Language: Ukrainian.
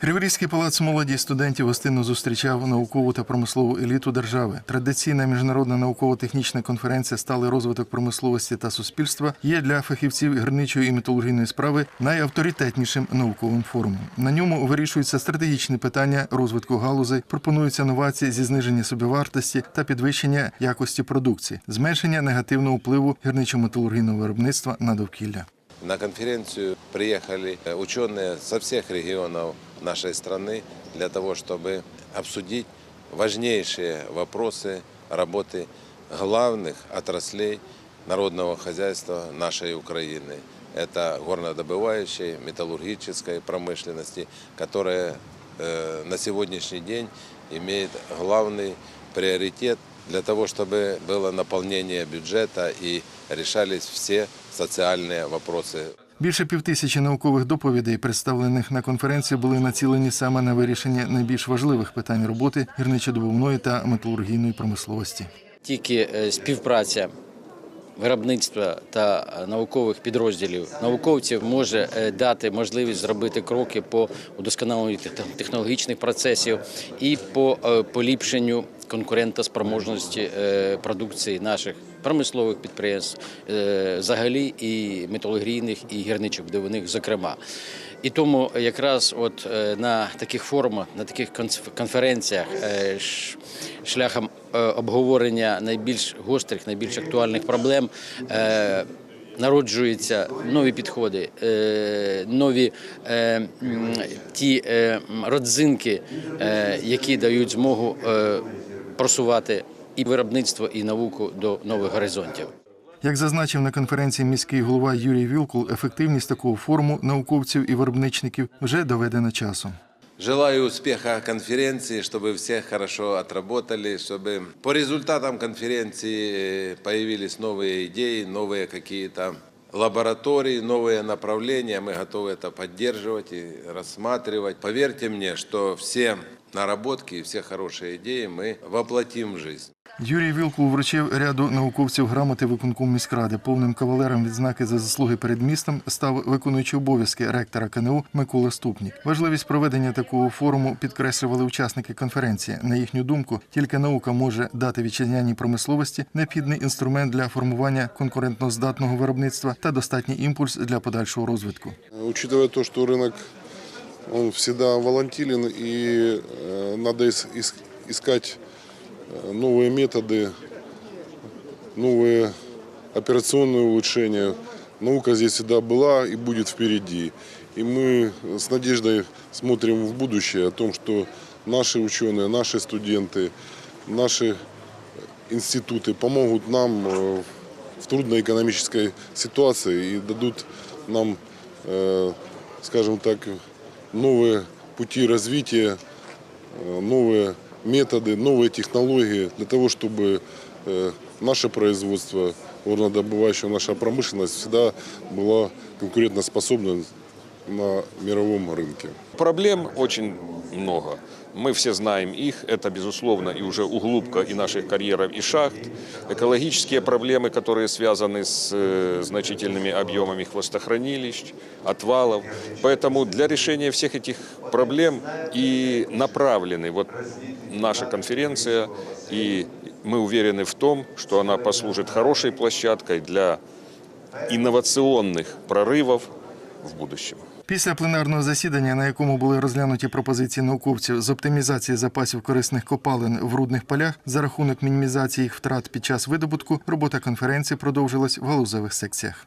Криворізький палац молоді студентів гостинно зустрічав наукову та промислову еліту держави. Традиційна міжнародна науково-технічна конференція «Сталий розвиток промисловості та суспільства є для фахівців гірничої і металургійної справи найавторитетнішим науковим форумом. На ньому вирішуються стратегічні питання розвитку галузей, пропонуються новації зі зниження собівартості та підвищення якості продукції, зменшення негативного впливу гірничо-металургійного виробництва на довкілля. На конференцию приехали э, ученые со всех регионов нашей страны для того, чтобы обсудить важнейшие вопросы работы главных отраслей народного хозяйства нашей Украины. Это горнодобывающей, металлургической промышленности, которая э, на сегодняшний день имеет главный приоритет для того, чтобы было наполнение бюджета и решались все социальные вопросы Більше півтисячі наукових доповідей, представлених на конференції, були націлені саме на вирішення найбільш важливих питань роботи гірничодобувної та металургійної промисловості. Тільки е, співпраця виробництва та наукових підрозділів науковців може е, дати можливість зробити кроки по удосконаленню тех- технологічних процесів і по е, поліпшенню конкурентоспроможності е, продукції наших промислових підприємств, е, взагалі і металургійних, і гірничих будівних, зокрема. І тому якраз от е, на таких форумах, на таких конференціях шляхом обговорення найбільш гострих, найбільш актуальних проблем. Народжуються нові підходи, нові ті родзинки, які дають змогу просувати і виробництво, і науку до нових горизонтів. Як зазначив на конференції міський голова Юрій Вілкул, ефективність такого форуму науковців і виробничників вже доведена часом. Желаю успеха конференции, чтобы все хорошо отработали, чтобы по результатам конференции э, появились новые идеи, новые какие-то лаборатории, новые направления. Мы готовы это поддерживать и рассматривать. Поверьте мне, что все наработки и все хорошие идеи мы воплотим в жизнь. Юрій Вілкул вручив ряду науковців грамоти виконкому міськради. Повним кавалером відзнаки за заслуги перед містом став виконуючий обов'язки ректора КНУ Микола Ступнік. Важливість проведення такого форуму підкреслювали учасники конференції. На їхню думку, тільки наука може дати вітчизняній промисловості необхідний інструмент для формування конкурентноздатного виробництва та достатній імпульс для подальшого розвитку. Учитывая то, что рынок он всегда волатилен и э, надо ис- ис- искать э, новые методы, новые операционные улучшения. Наука здесь всегда была и будет впереди. И мы с надеждой смотрим в будущее о том, что наши ученые, наши студенты, наши институты помогут нам э, в трудной экономической ситуации и дадут нам, э, скажем так, новые пути развития, э, новые методы, новые технологии для того, чтобы э, наше производство горнодобывающее, наша промышленность всегда была конкурентоспособна на мировом рынке. Проблем очень много. Мы все знаем их. Это, безусловно, и уже углубка и наших карьеров, и шахт. Экологические проблемы, которые связаны с э, значительными объемами хвостохранилищ, отвалов. Поэтому для решения всех этих проблем и направлены вот наша конференция. И мы уверены в том, что она послужит хорошей площадкой для инновационных прорывов в будущем. Після пленарного засідання, на якому були розглянуті пропозиції науковців з оптимізації запасів корисних копалин в рудних полях за рахунок мінімізації їх втрат під час видобутку, робота конференції продовжилась в галузових секціях.